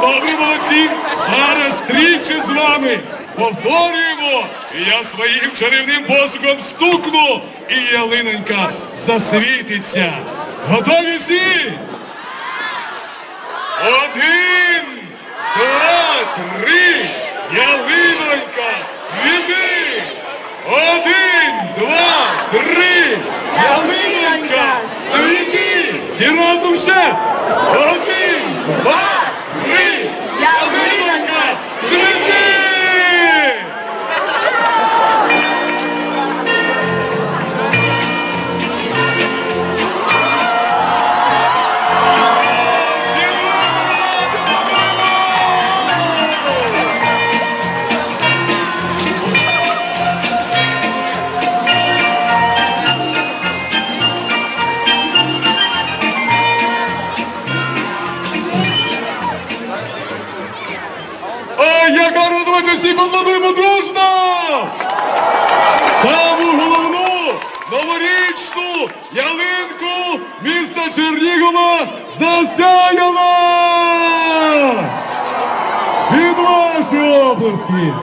добре, молодці. Зараз тричі з вами повторюємо. І я своїм чарівним посухом стукну, і ялинонька засвітиться. Готові всі? Один, два, три. Ялинонька, світи. Один, два, три. Ялинонька, світи. Всі разом ще. Один, два, як гарно, давайте всі поплодуємо дружно! Саму головну новорічну ялинку міста Чернігова засяяла! Від вашої обласки!